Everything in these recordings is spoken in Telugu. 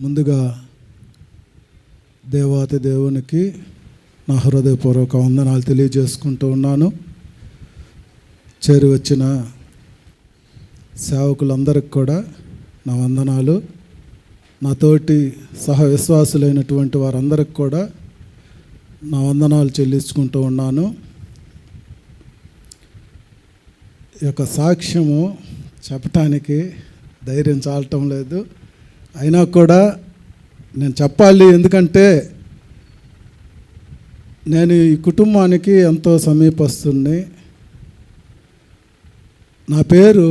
ముందుగా దేవాతి దేవునికి నా హృదయపూర్వక వందనాలు తెలియజేసుకుంటూ ఉన్నాను. చేరి వచ్చిన సేవకులందరికి కూడా నా వందనాలు. నాతోటి సహ విశ్వాసులైనటువంటి వారందరికి కూడా నా వందనాలు చెల్లించుకుంటూ ఉన్నాను. ఈ యొక్క సాక్ష్యము చెప్పటానికి ధైర్యం చాలటం లేదు. అయినా కూడా నేను చెప్పాలి ఎందుకంటే నేను ఈ కుటుంబానికి ఎంతో సమీపస్తుంది నా పేరు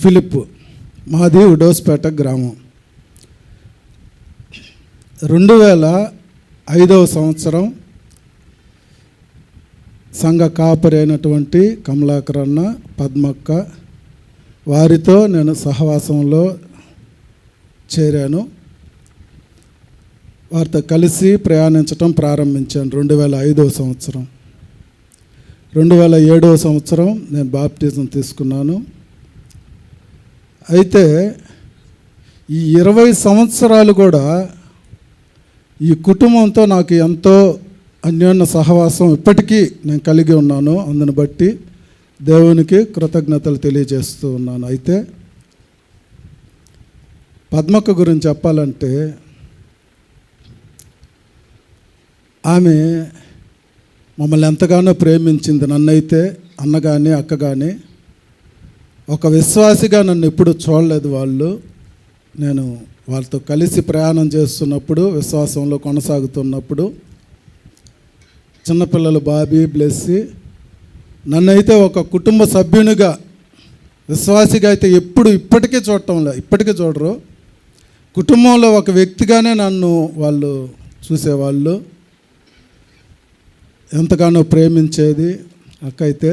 ఫిలిప్ మాది ఉడోస్పేట గ్రామం. రెండు వేల ఐదవ సంవత్సరం సంఘ కాపరి అయినటువంటి కమలాకరన్న పద్మక్క వారితో నేను సహవాసంలో చేరాను. వారితో కలిసి ప్రయాణించటం ప్రారంభించాను రెండు వేల ఐదవ సంవత్సరం. రెండు వేల ఏడవ సంవత్సరం నేను బాప్టిజం తీసుకున్నాను. అయితే ఈ ఇరవై సంవత్సరాలు కూడా ఈ కుటుంబంతో నాకు ఎంతో అన్యోన్య సహవాసం ఇప్పటికీ నేను కలిగి ఉన్నాను. అందుని బట్టి దేవునికి కృతజ్ఞతలు తెలియజేస్తూ ఉన్నాను. అయితే పద్మక్క గురించి చెప్పాలంటే ఆమె మమ్మల్ని ఎంతగానో ప్రేమించింది. నన్నైతే అన్న కానీ అక్క కానీ ఒక విశ్వాసిగా నన్ను ఎప్పుడు చూడలేదు వాళ్ళు. నేను వాళ్ళతో కలిసి ప్రయాణం చేస్తున్నప్పుడు విశ్వాసంలో కొనసాగుతున్నప్పుడు చిన్నపిల్లలు బాబీ బ్లెస్సి నన్నైతే ఒక కుటుంబ సభ్యునిగా విశ్వాసిగా అయితే ఎప్పుడు ఇప్పటికీ చూడటం లేదు. ఇప్పటికీ చూడరు. కుటుంబంలో ఒక వ్యక్తిగానే నన్ను వాళ్ళు చూసేవాళ్ళు. ఎంతగానో ప్రేమించేది అక్క అయితే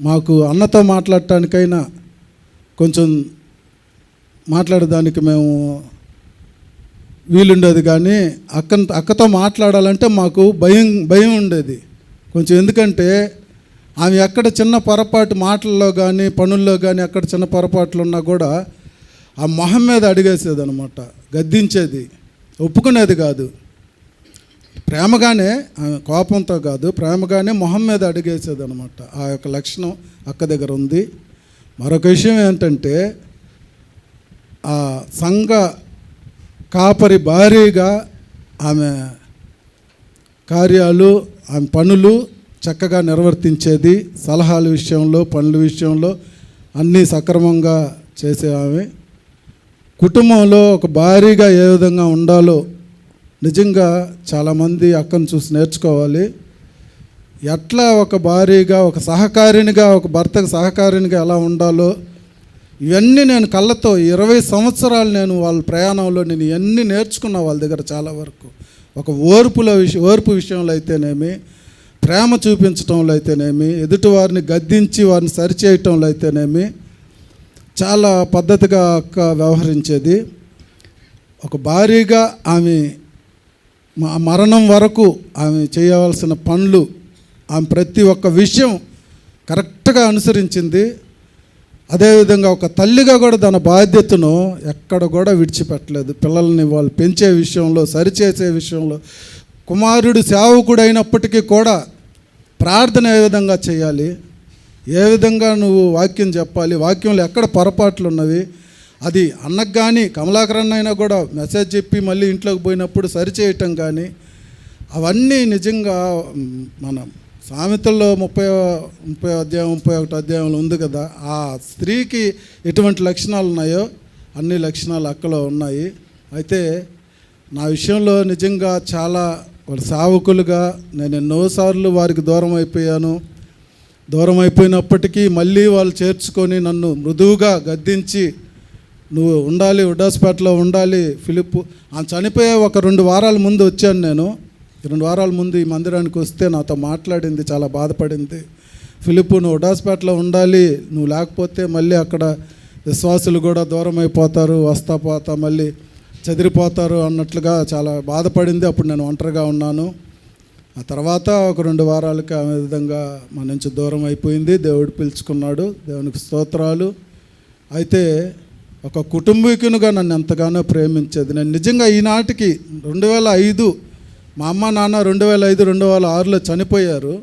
మాకు అన్నతో మాట్లాడటానికైనా కొంచెం మాట్లాడడానికి మేము వీలుండేది కానీ అక్క అక్కతో మాట్లాడాలంటే మాకు భయం భయం ఉండేది. కొంచెం ఎందుకంటే ఆమె ఎక్కడ చిన్న పొరపాటు మాటల్లో కానీ పనుల్లో కానీ ఎక్కడ చిన్న పొరపాట్లు ఉన్నా కూడా ఆ మొహం మీద అడిగేసేది అనమాట గద్దించేది. ఒప్పుకునేది కాదు. ప్రేమగానే ఆమె కోపంతో కాదు ప్రేమగానే మొహం మీద అడిగేసేది అనమాట ఆ యొక్క లక్షణం అక్క దగ్గర ఉంది. మరొక విషయం ఏంటంటే ఆ సంఘ కాపరి భారీగా ఆమె కార్యాలు ఆమె పనులు చక్కగా నిర్వర్తించేది. సలహాల విషయంలో పనుల విషయంలో అన్నీ సక్రమంగా చేసే ఆమె. కుటుంబంలో ఒక భారీగా ఏ విధంగా ఉండాలో నిజంగా చాలామంది అక్కను చూసి నేర్చుకోవాలి. ఎట్లా ఒక భారీగా ఒక సహకారినిగా ఒక భర్తకు సహకారినిగా ఎలా ఉండాలో ఇవన్నీ నేను కళ్ళతో ఇరవై సంవత్సరాలు నేను వాళ్ళ ప్రయాణంలో నేను ఇవన్నీ నేర్చుకున్నా వాళ్ళ దగ్గర చాలా వరకు. ఒక ఓర్పుల విషయం ఓర్పు విషయంలో అయితేనేమి ప్రేమ చూపించడంలో అయితేనేమి ఎదుటివారిని గద్దించి వారిని సరిచేయటంలో అయితేనేమి చాలా పద్ధతిగా అక్క వ్యవహరించేది. ఒక భారీగా ఆమె మరణం వరకు ఆమె చేయవలసిన పనులు ఆమె ప్రతి ఒక్క విషయం కరెక్ట్గా అనుసరించింది. అదేవిధంగా ఒక తల్లిగా కూడా తన బాధ్యతను ఎక్కడ కూడా విడిచిపెట్టలేదు. పిల్లల్ని వాళ్ళు పెంచే విషయంలో సరిచేసే విషయంలో కుమారుడు సేవకుడు అయినప్పటికీ కూడా ప్రార్థన ఏ విధంగా చేయాలి? ఏ విధంగా నువ్వు వాక్యం చెప్పాలి? వాక్యంలో ఎక్కడ పొరపాట్లు ఉన్నవి? అది అన్నకు కానీ కమలాకరణ అయినా కూడా మెసేజ్ చెప్పి మళ్ళీ ఇంట్లోకి పోయినప్పుడు సరిచేయటం కానీ అవన్నీ నిజంగా మన సామెతల్లో ముప్పై ముప్పై అధ్యాయం ముప్పై ఒకటి అధ్యాయంలో ఉంది కదా ఆ స్త్రీకి ఎటువంటి లక్షణాలు ఉన్నాయో అన్ని లక్షణాలు అక్కలో ఉన్నాయి. అయితే నా విషయంలో నిజంగా చాలా వాళ్ళ సేవకులుగా నేను ఎన్నోసార్లు వారికి దూరం అయిపోయాను. దూరం అయిపోయినప్పటికీ మళ్ళీ వాళ్ళు చేర్చుకొని నన్ను మృదువుగా గద్దించి నువ్వు ఉండాలి ఉడాస్పేటలో ఉండాలి ఫిలిప్ ఆ చనిపోయే ఒక రెండు వారాల ముందు వచ్చాను నేను. రెండు వారాల ముందు ఈ మందిరానికి వస్తే నాతో మాట్లాడింది చాలా బాధపడింది. ఫిలిప్ నువ్వు ఉడాస్పేటలో ఉండాలి నువ్వు లేకపోతే మళ్ళీ అక్కడ విశ్వాసులు కూడా దూరం అయిపోతారు వస్తా పోతా మళ్ళీ చెదిరిపోతారు అన్నట్లుగా చాలా బాధపడింది. అప్పుడు నేను ఒంటరిగా ఉన్నాను. ఆ తర్వాత ఒక రెండు వారాలకి ఆమె విధంగా మన నుంచి దూరం అయిపోయింది. దేవుడు పిలుచుకున్నాడు. దేవునికి స్తోత్రాలు. అయితే ఒక కుటుంబీకునిగా నన్ను ఎంతగానో ప్రేమించేది. నేను నిజంగా ఈనాటికి రెండు వేల ఐదు మా అమ్మ నాన్న రెండు వేల ఐదు రెండు వేల ఆరులో చనిపోయారు.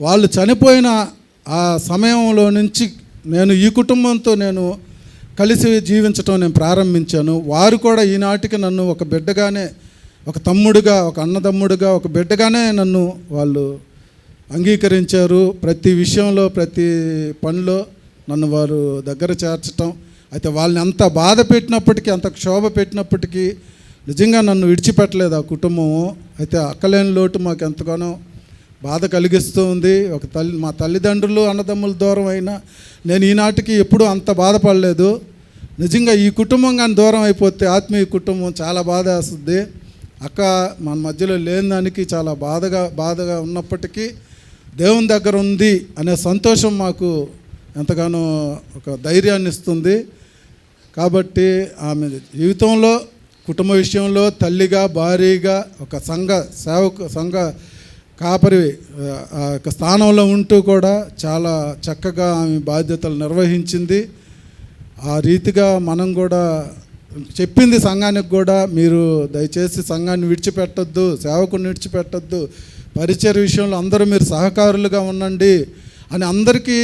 వాళ్ళు చనిపోయిన ఆ సమయంలో నుంచి నేను ఈ కుటుంబంతో నేను కలిసి జీవించటం నేను ప్రారంభించాను. వారు కూడా ఈనాటికి నన్ను ఒక బిడ్డగానే ఒక తమ్ముడుగా ఒక అన్నదమ్ముడుగా ఒక బిడ్డగానే నన్ను వాళ్ళు అంగీకరించారు. ప్రతి విషయంలో ప్రతి పనిలో నన్ను వారు దగ్గర చేర్చటం అయితే వాళ్ళని అంత బాధ పెట్టినప్పటికీ అంత క్షోభ పెట్టినప్పటికీ నిజంగా నన్ను విడిచిపెట్టలేదు ఆ కుటుంబము అయితే అక్కలేని లోటు మాకు ఎంతగానో బాధ కలిగిస్తూ ఉంది. ఒక తల్లి మా తల్లిదండ్రులు అన్నదమ్ముల దూరం అయినా నేను ఈనాటికి ఎప్పుడూ అంత బాధపడలేదు. నిజంగా ఈ కుటుంబం కానీ దూరం అయిపోతే ఆత్మీయ కుటుంబం చాలా బాధ వేస్తుంది అక్క మన మధ్యలో లేని దానికి చాలా బాధగా బాధగా ఉన్నప్పటికీ దేవుని దగ్గర ఉంది అనే సంతోషం మాకు ఎంతగానో ఒక ధైర్యాన్ని ఇస్తుంది. కాబట్టి ఆమె జీవితంలో కుటుంబ విషయంలో తల్లిగా భారీగా ఒక సంఘ సేవకు సంఘ కాపరి ఆ యొక్క స్థానంలో ఉంటూ కూడా చాలా చక్కగా ఆమె బాధ్యతలు నిర్వహించింది. ఆ రీతిగా మనం కూడా చెప్పింది సంఘానికి కూడా మీరు దయచేసి సంఘాన్ని విడిచిపెట్టొద్దు సేవకుని విడిచిపెట్టొద్దు పరిచయ విషయంలో అందరూ మీరు సహకారులుగా ఉండండి అని అందరికీ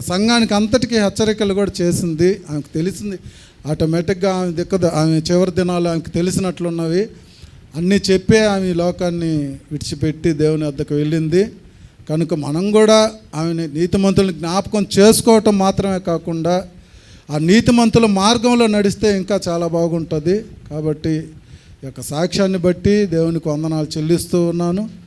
సంఘానికి అంతటికీ హెచ్చరికలు కూడా చేసింది. ఆమెకు తెలిసింది ఆటోమేటిక్గా ఆమె దిక్క ఆమె చివరి దినాలు ఆమెకు తెలిసినట్లున్నవి. అన్నీ చెప్పే ఆమె లోకాన్ని విడిచిపెట్టి దేవుని వద్దకు వెళ్ళింది. కనుక మనం కూడా ఆమెని నీతిమంతులను జ్ఞాపకం చేసుకోవటం మాత్రమే కాకుండా ఆ నీతిమంతుల మార్గంలో నడిస్తే ఇంకా చాలా బాగుంటుంది. కాబట్టి ఈ యొక్క సాక్ష్యాన్ని బట్టి దేవునికి వందనాలు చెల్లిస్తూ ఉన్నాను.